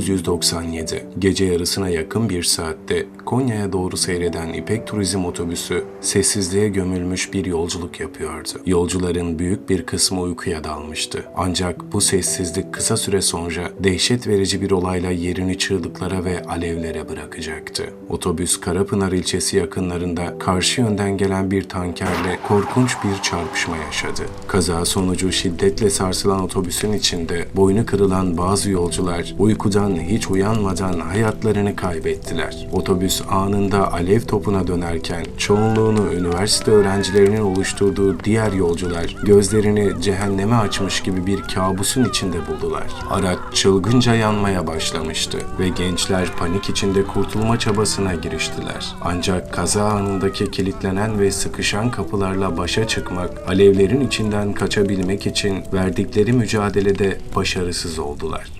1997 gece yarısına yakın bir saatte Konya'ya doğru seyreden İpek Turizm otobüsü sessizliğe gömülmüş bir yolculuk yapıyordu. Yolcuların büyük bir kısmı uykuya dalmıştı. Ancak bu sessizlik kısa süre sonra dehşet verici bir olayla yerini çığlıklara ve alevlere bırakacaktı. Otobüs Karapınar ilçesi yakınlarında karşı yönden gelen bir tankerle korkunç bir çarpışma yaşadı. Kaza sonucu şiddetle sarsılan otobüsün içinde boynu kırılan bazı yolcular uykudan hiç uyanmadan hayatlarını kaybettiler. Otobüs anında alev topuna dönerken çoğunluğunu üniversite öğrencilerinin oluşturduğu diğer yolcular gözlerini cehenneme açmış gibi bir kabusun içinde buldular. Araç çılgınca yanmaya başlamıştı ve gençler panik içinde kurtulma çabasına giriştiler. Ancak kaza anındaki kilitlenen ve sıkışan kapılarla başa çıkmak, alevlerin içinden kaçabilmek için verdikleri mücadelede başarısız oldular.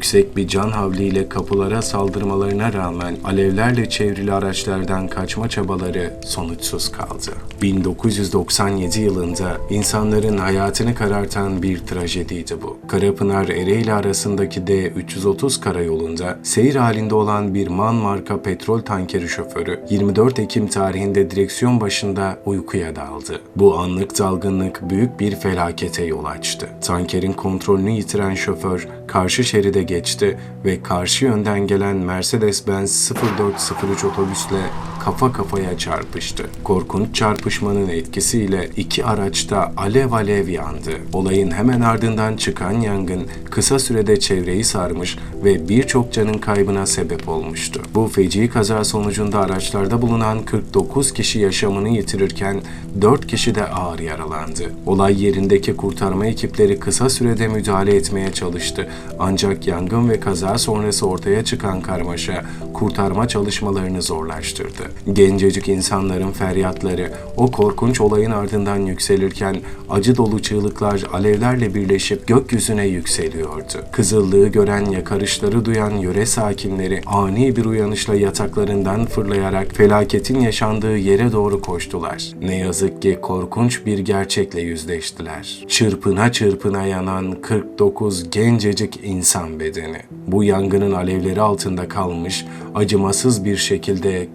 Yüksek bir can havliyle kapılara saldırmalarına rağmen alevlerle çevrili araçlardan kaçma çabaları sonuçsuz kaldı. 1997 yılında insanların hayatını karartan bir trajediydi bu. Karapınar Ereğli arasındaki D330 karayolunda seyir halinde olan bir MAN marka petrol tankeri şoförü 24 Ekim tarihinde direksiyon başında uykuya daldı. Bu anlık dalgınlık büyük bir felakete yol açtı. Tankerin kontrolünü yitiren şoför karşı şeride geçti ve karşı yönden gelen Mercedes-Benz 0403 otobüsle kafa kafaya çarpıştı. Korkunç çarpışmanın etkisiyle iki araçta alev alev yandı. Olayın hemen ardından çıkan yangın kısa sürede çevreyi sarmış ve birçok canın kaybına sebep olmuştu. Bu feci kaza sonucunda araçlarda bulunan 49 kişi yaşamını yitirirken 4 kişi de ağır yaralandı. Olay yerindeki kurtarma ekipleri kısa sürede müdahale etmeye çalıştı. Ancak yangın ve kaza sonrası ortaya çıkan karmaşa kurtarma çalışmalarını zorlaştırdı. Gencecik insanların feryatları o korkunç olayın ardından yükselirken acı dolu çığlıklar alevlerle birleşip gökyüzüne yükseliyordu. Kızıllığı gören yakarışları duyan yöre sakinleri ani bir uyanışla yataklarından fırlayarak felaketin yaşandığı yere doğru koştular. Ne yazık ki korkunç bir gerçekle yüzleştiler. Çırpına çırpına yanan 49 gencecik insan bedeni. Bu yangının alevleri altında kalmış, acımasız bir şekilde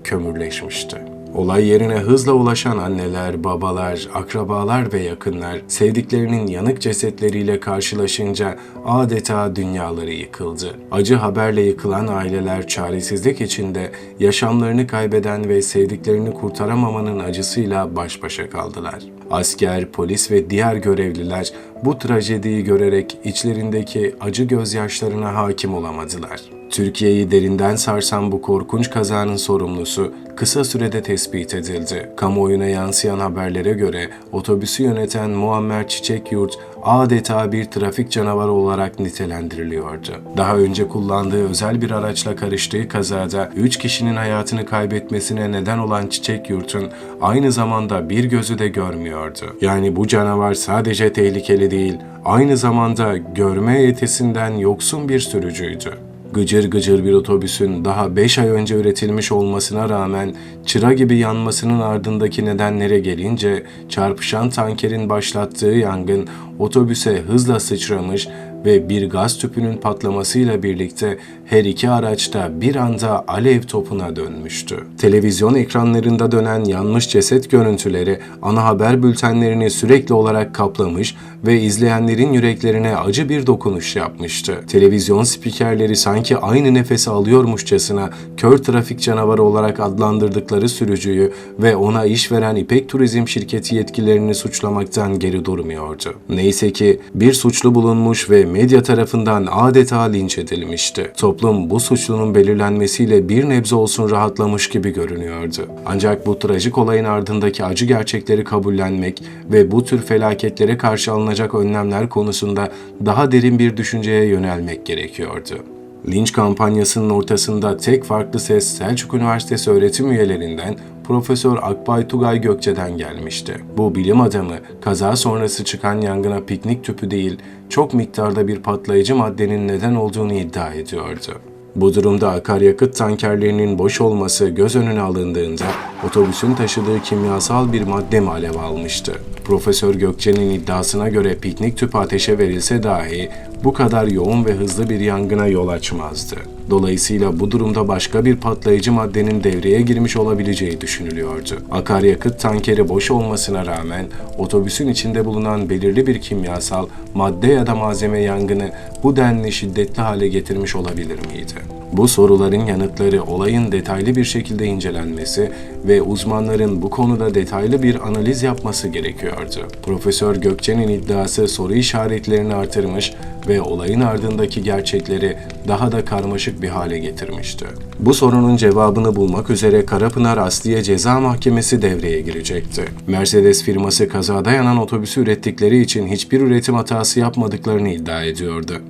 kömürleşmişti. Olay yerine hızla ulaşan anneler, babalar, akrabalar ve yakınlar sevdiklerinin yanık cesetleriyle karşılaşınca adeta dünyaları yıkıldı. Acı haberle yıkılan aileler çaresizlik içinde yaşamlarını kaybeden ve sevdiklerini kurtaramamanın acısıyla baş başa kaldılar. Asker, polis ve diğer görevliler bu trajediyi görerek içlerindeki acı gözyaşlarına hakim olamadılar. Türkiye'yi derinden sarsan bu korkunç kazanın sorumlusu kısa sürede tespit edildi. Kamuoyuna yansıyan haberlere göre otobüsü yöneten Muammer Çiçekyurt adeta bir trafik canavarı olarak nitelendiriliyordu. Daha önce kullandığı özel bir araçla karıştığı kazada 3 kişinin hayatını kaybetmesine neden olan Çiçekyurt'un aynı zamanda bir gözü de görmüyordu. Yani bu canavar sadece tehlikeli değil, aynı zamanda görme yetisinden yoksun bir sürücüydü. Gıcır gıcır bir otobüsün daha 5 ay önce üretilmiş olmasına rağmen çıra gibi yanmasının ardındaki nedenlere gelince çarpışan tankerin başlattığı yangın otobüse hızla sıçramış ve bir gaz tüpünün patlamasıyla birlikte her iki araçta bir anda alev topuna dönmüştü. Televizyon ekranlarında dönen yanmış ceset görüntüleri ana haber bültenlerini sürekli olarak kaplamış ve izleyenlerin yüreklerine acı bir dokunuş yapmıştı. Televizyon spikerleri sanki aynı nefesi alıyormuşçasına kör trafik canavarı olarak adlandırdıkları sürücüyü ve ona iş veren İpek Turizm şirketi yetkililerini suçlamaktan geri durmuyordu. Neyse ki bir suçlu bulunmuş ve medya tarafından adeta linç edilmişti. Toplum bu suçlunun belirlenmesiyle bir nebze olsun rahatlamış gibi görünüyordu. Ancak bu trajik olayın ardındaki acı gerçekleri kabullenmek ve bu tür felaketlere karşı alınacak önlemler konusunda daha derin bir düşünceye yönelmek gerekiyordu. Linç kampanyasının ortasında tek farklı ses Selçuk Üniversitesi öğretim üyelerinden Profesör Akbay Tugay Gökçe'den gelmişti. Bu bilim adamı kaza sonrası çıkan yangına piknik tüpü değil, çok miktarda bir patlayıcı maddenin neden olduğunu iddia ediyordu. Bu durumda akaryakıt tankerlerinin boş olması göz önüne alındığında otobüsün taşıdığı kimyasal bir madde mi almıştı? Profesör Gökçe'nin iddiasına göre piknik tüpü ateşe verilse dahi bu kadar yoğun ve hızlı bir yangına yol açmazdı. Dolayısıyla bu durumda başka bir patlayıcı maddenin devreye girmiş olabileceği düşünülüyordu. Akaryakıt tankeri boş olmasına rağmen otobüsün içinde bulunan belirli bir kimyasal madde ya da malzeme yangını bu denli şiddetli hale getirmiş olabilir miydi? Bu soruların yanıtları olayın detaylı bir şekilde incelenmesi ve uzmanların bu konuda detaylı bir analiz yapması gerekiyordu. Profesör Gökçe'nin iddiası soru işaretlerini artırmış ve olayın ardındaki gerçekleri daha da karmaşık bir hale getirmişti. Bu sorunun cevabını bulmak üzere Karapınar Asliye Ceza Mahkemesi devreye girecekti. Mercedes firması kazada yanan otobüsü ürettikleri için hiçbir üretim hatası yapmadıklarını iddia ediyordu.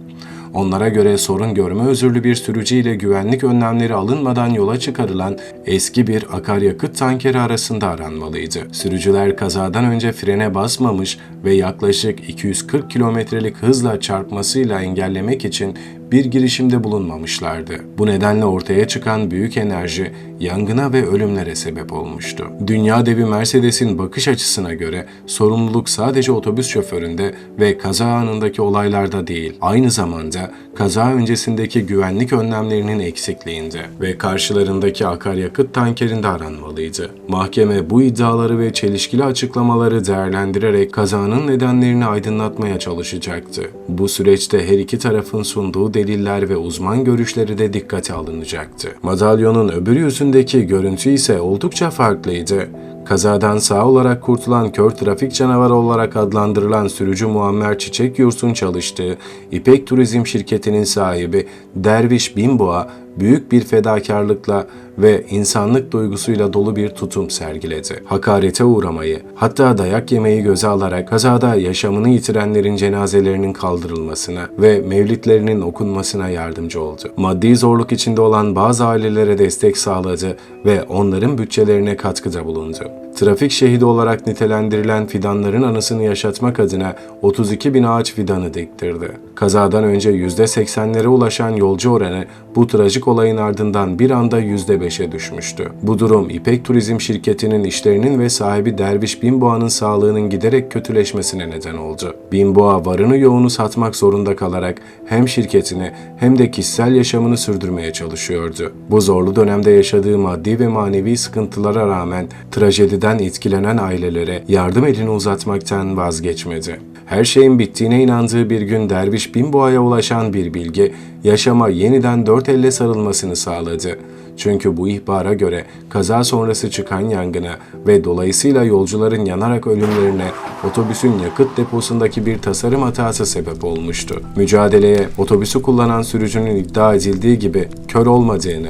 Onlara göre sorun görme özürlü bir sürücüyle güvenlik önlemleri alınmadan yola çıkarılan eski bir akaryakıt tankeri arasında aranmalıydı. Sürücüler kazadan önce frene basmamış ve yaklaşık 240 kilometrelik hızla çarpmasıyla engellemek için bir girişimde bulunmamışlardı. Bu nedenle ortaya çıkan büyük enerji yangına ve ölümlere sebep olmuştu. Dünya devi Mercedes'in bakış açısına göre sorumluluk sadece otobüs şoföründe ve kaza anındaki olaylarda değil, aynı zamanda kaza öncesindeki güvenlik önlemlerinin eksikliğinde ve karşılarındaki akaryakıt tankerinde aranmalıydı. Mahkeme bu iddiaları ve çelişkili açıklamaları değerlendirerek kazanın nedenlerini aydınlatmaya çalışacaktı. Bu süreçte her iki tarafın sunduğu deliller ve uzman görüşleri de dikkate alınacaktı. Madalyonun öbür yüzündeki görüntü ise oldukça farklıydı. Kazadan sağ olarak kurtulan kör trafik canavarı olarak adlandırılan sürücü Muammer Çiçek Yurt'un çalıştığı İpek Turizm şirketinin sahibi Derviş Binboğa büyük bir fedakarlıkla ve insanlık duygusuyla dolu bir tutum sergiledi. Hakarete uğramayı, hatta dayak yemeyi göze alarak kazada yaşamını yitirenlerin cenazelerinin kaldırılmasına ve mevlitlerinin okunmasına yardımcı oldu. Maddi zorluk içinde olan bazı ailelere destek sağladı ve onların bütçelerine katkıda bulundu. Trafik şehidi olarak nitelendirilen fidanların anısını yaşatmak adına 32 bin ağaç fidanı diktirdi. Kazadan önce %80'lere ulaşan yolcu oranı bu trajik olayın ardından bir anda %5'e düşmüştü. Bu durum İpek Turizm şirketinin işlerinin ve sahibi Derviş Binboğa'nın sağlığının giderek kötüleşmesine neden oldu. Binboğa varını yoğunu satmak zorunda kalarak hem şirketini hem de kişisel yaşamını sürdürmeye çalışıyordu. Bu zorlu dönemde yaşadığı maddi ve manevi sıkıntılara rağmen trajediden etkilenen ailelere yardım elini uzatmaktan vazgeçmedi. Her şeyin bittiğine inandığı bir gün Derviş Binboğa'ya ulaşan bir bilgi, yaşama yeniden dört elle sarılmasını sağladı. Çünkü bu ihbara göre kaza sonrası çıkan yangına ve dolayısıyla yolcuların yanarak ölümlerine otobüsün yakıt deposundaki bir tasarım hatası sebep olmuştu. Mücadeleye otobüsü kullanan sürücünün iddia edildiği gibi kör olmadığını,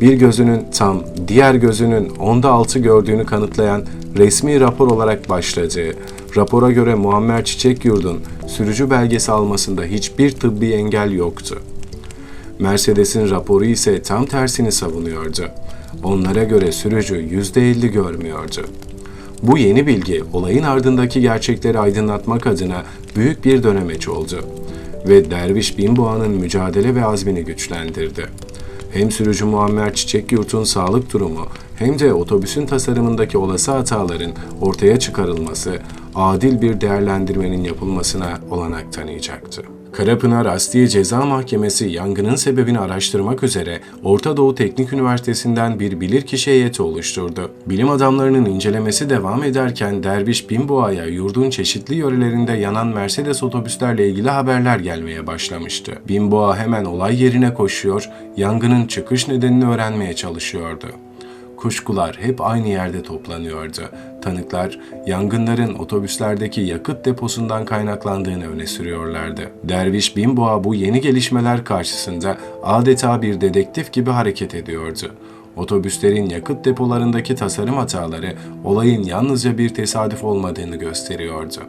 bir gözünün tam, diğer gözünün onda altı gördüğünü kanıtlayan resmi rapor olarak başladığı, rapora göre Muammer Çiçek Yurt'un sürücü belgesi almasında hiçbir tıbbi engel yoktu. Mercedes'in raporu ise tam tersini savunuyordu. Onlara göre sürücü %50 görmüyordu. Bu yeni bilgi olayın ardındaki gerçekleri aydınlatmak adına büyük bir dönemeç oldu ve Derviş Binboğa'nın mücadele ve azmini güçlendirdi. Hem sürücü Muammer Çiçek Yurt'un sağlık durumu hem de otobüsün tasarımındaki olası hataların ortaya çıkarılması adil bir değerlendirmenin yapılmasına olanak tanıyacaktı. Karapınar Asliye Ceza Mahkemesi yangının sebebini araştırmak üzere Orta Doğu Teknik Üniversitesi'nden bir bilirkişi heyeti oluşturdu. Bilim adamlarının incelemesi devam ederken Derviş Binboğa'ya yurdun çeşitli yörelerinde yanan Mercedes otobüslerle ilgili haberler gelmeye başlamıştı. Binboğa hemen olay yerine koşuyor, yangının çıkış nedenini öğrenmeye çalışıyordu kuşkular hep aynı yerde toplanıyordu. Tanıklar yangınların otobüslerdeki yakıt deposundan kaynaklandığını öne sürüyorlardı. Derviş Binboğa bu yeni gelişmeler karşısında adeta bir dedektif gibi hareket ediyordu. Otobüslerin yakıt depolarındaki tasarım hataları olayın yalnızca bir tesadüf olmadığını gösteriyordu.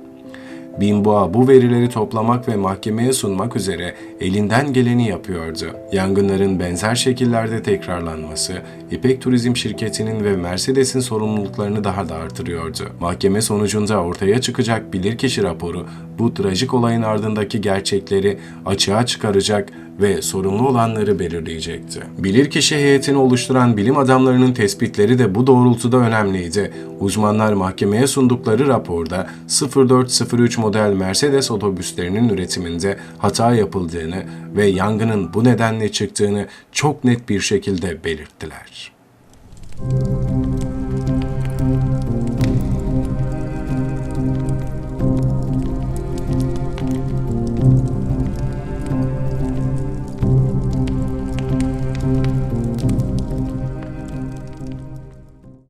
Binboğa bu verileri toplamak ve mahkemeye sunmak üzere elinden geleni yapıyordu. Yangınların benzer şekillerde tekrarlanması, İpek Turizm şirketinin ve Mercedes'in sorumluluklarını daha da artırıyordu. Mahkeme sonucunda ortaya çıkacak bilirkişi raporu bu trajik olayın ardındaki gerçekleri açığa çıkaracak ve sorumlu olanları belirleyecekti. Bilirkişi heyetini oluşturan bilim adamlarının tespitleri de bu doğrultuda önemliydi. Uzmanlar mahkemeye sundukları raporda 0403 model Mercedes otobüslerinin üretiminde hata yapıldığını ve yangının bu nedenle çıktığını çok net bir şekilde belirttiler. Thank you.